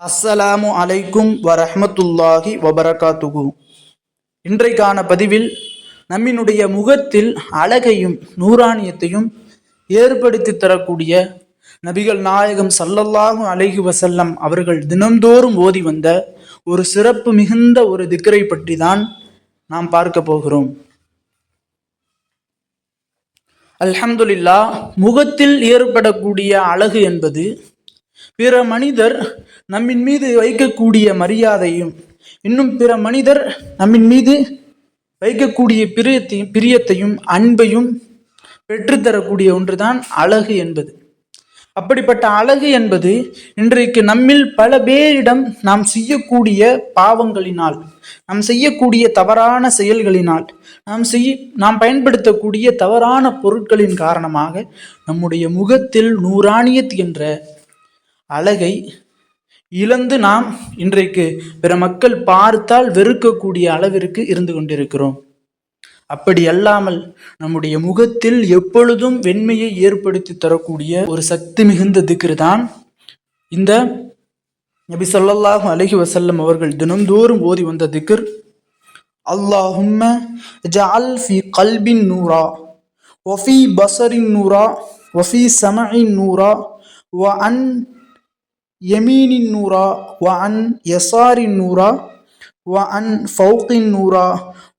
அஸ்ஸலாமு அலைக்கும் வரஹ்மத்துல்லாஹி வபரகாத்துகு இன்றைக்கான பதிவில் நம்மினுடைய முகத்தில் அழகையும் நூறானியத்தையும் ஏற்படுத்தி தரக்கூடிய நபிகள் நாயகம் சல்லல்லாஹு அலைஹி வசல்லம் அவர்கள் தினந்தோறும் ஓதி வந்த ஒரு சிறப்பு மிகுந்த ஒரு திக்கரை பற்றி தான் நாம் பார்க்க போகிறோம். அல்ஹம்துலில்லா முகத்தில் ஏற்படக்கூடிய அழகு என்பது பிற மனிதர் நம்மின் மீது வைக்கக்கூடிய மரியாதையும் இன்னும் பிற மனிதர் நம்மின் மீது வைக்கக்கூடிய பிரியத்தையும் பிரியத்தையும் அன்பையும் பெற்றுத்தரக்கூடிய ஒன்றுதான் அழகு என்பது. அப்படிப்பட்ட அழகு என்பது இன்றைக்கு நம்மில் பல பேரிடம் நாம் செய்யக்கூடிய பாவங்களினால் நாம் செய்யக்கூடிய தவறான செயல்களினால் நாம் செய் நாம் பயன்படுத்தக்கூடிய தவறான பொருட்களின் காரணமாக நம்முடைய முகத்தில் நூறானியத் என்ற அழகை இழந்து நாம் இன்றைக்கு பிற மக்கள் பார்த்தால் வெறுக்கக்கூடிய அளவிற்கு இருந்து கொண்டிருக்கிறோம். அப்படி அல்லாமல் நம்முடைய முகத்தில் எப்பொழுதும் வெண்மையை ஏற்படுத்தி தரக்கூடிய ஒரு சக்தி மிகுந்த திக்ரு தான் இந்த நபி ஸல்லல்லாஹு அலஹி வசல்லம் அவர்கள் தினந்தோறும் ஓதி வந்த திக்ர். அல்லாஹும்ம ஜால் ஃபி கல்பின் நூரா ஒஃபி பசரின் நூரா ஒஃபி சமஇன் நூரா வ அன் யமீனின் நூரா வ அன் யசாரின் நூரா வ அன் ஃபவுக்கின் நூரா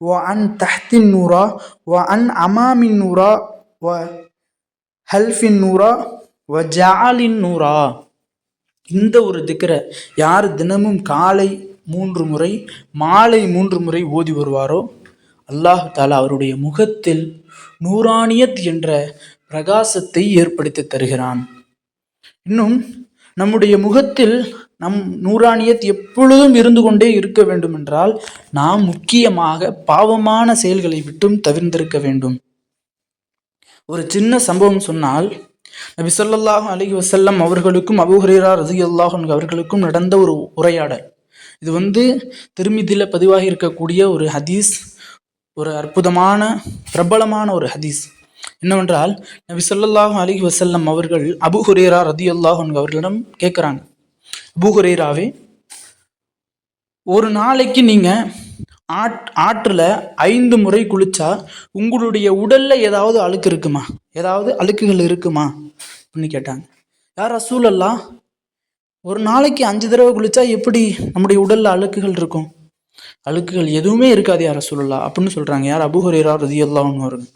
வ அன் தஹ்தின் நூரா வ அன் அமாமின் நூரா வ ஹல்ஃபின் நூரா வ ஜாலின் நூரா இந்த ஒரு திக்கரை யார் தினமும் காலை மூன்று முறை மாலை மூன்று முறை ஓதி வருவாரோ அல்லாஹ் தாலா அவருடைய முகத்தில் நூறானியத் என்ற பிரகாசத்தை ஏற்படுத்தி தருகிறான். இன்னும் நம்முடைய முகத்தில் நம் நூறானியத் எப்பொழுதும் இருந்து கொண்டே இருக்க வேண்டும் என்றால் நாம் முக்கியமாக பாவமான செயல்களை விட்டும் தவிர்ந்திருக்க வேண்டும். ஒரு சின்ன சம்பவம் சொன்னால் நபி ஸல்லல்லாஹு அலி வசல்லம் அவர்களுக்கும் அபுஹரீரா ஹுரைரா ரலியல்லாஹு அவர்களுக்கும் நடந்த ஒரு உரையாடல். இது வந்து திருமிதியில் பதிவாகி இருக்கக்கூடிய ஒரு ஹதீஸ் ஒரு அற்புதமான பிரபலமான ஒரு ஹதீஸ். என்னவென்றால் நபி ஸல்லல்லாஹு அலைஹி வசல்லம் அவர்கள் அபு ஹுரேரா ரலியல்லாஹு அவர்களிடம் கேட்குறாங்க. அபு ஹுரேராவே ஒரு நாளைக்கு நீங்கள் ஆட் ஆற்றில் ஐந்து முறை குளிச்சா உங்களுடைய உடலில் ஏதாவது அழுக்கு இருக்குமா? ஏதாவது அழுக்குகள் இருக்குமா? அப்படின்னு கேட்டாங்க. யார் ரசூலல்லா? ஒரு நாளைக்கு அஞ்சு தடவை குளிச்சா எப்படி நம்முடைய உடலில் அழுக்குகள் இருக்கும்? அழுக்குகள் எதுவுமே இருக்காது யார் ரசூலல்லா? அப்படின்னு சொல்கிறாங்க யார்? அபு ஹுரேரா ரதியல்லான்னு வருங்க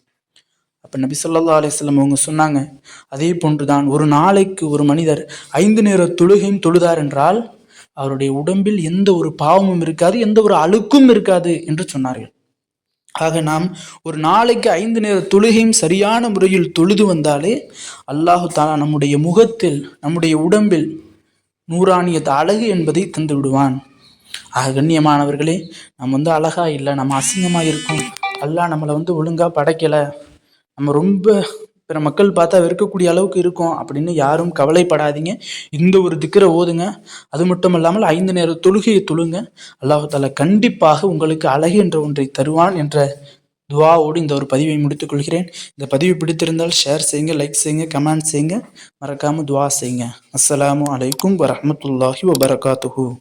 அப்போ நபி சொல்லா அலிஸ்லம் அவங்க சொன்னாங்க அதே போன்றுதான் ஒரு நாளைக்கு ஒரு மனிதர் ஐந்து நேர தொழுகையும் தொழுதார் என்றால் அவருடைய உடம்பில் எந்த ஒரு பாவமும் இருக்காது எந்த ஒரு அழுக்கும் இருக்காது என்று சொன்னார்கள். ஆக நாம் ஒரு நாளைக்கு ஐந்து நேர தொழுகையும் சரியான முறையில் தொழுது வந்தாலே அல்லாஹு தாலா நம்முடைய முகத்தில் நம்முடைய உடம்பில் நூறானியத் அழகு என்பதை தந்து விடுவான். ஆக கண்ணியமானவர்களே நம்ம வந்து அழகா இல்லை நம்ம அசிங்கமாக இருக்கோம். அல்லாஹ் நம்மளை வந்து ஒழுங்காக படைக்கலை. நம்ம ரொம்ப பிற மக்கள் பார்த்தா வெறுக்கக்கூடிய அளவுக்கு இருக்கும் அப்படின்னு யாரும் கவலைப்படாதீங்க. இந்த ஒரு திக்கரை ஓதுங்க. அது மட்டும் இல்லாமல் ஐந்து நேர தொழுகையை தொழுங்க. அல்லாஹால கண்டிப்பாக உங்களுக்கு அழகு என்ற ஒன்றை தருவான் என்ற துவாவோடு இந்த ஒரு பதிவை முடித்துக் கொள்கிறேன். இந்த பதிவு பிடித்திருந்தால் ஷேர் செய்யுங்க லைக் செய்யுங்க கமெண்ட் செய்யுங்க. மறக்காமல் துவா செய்யுங்க. அஸ்ஸலாமு அலைக்கும் வரமத்துல்லாஹி வபரகாத்துஹூ.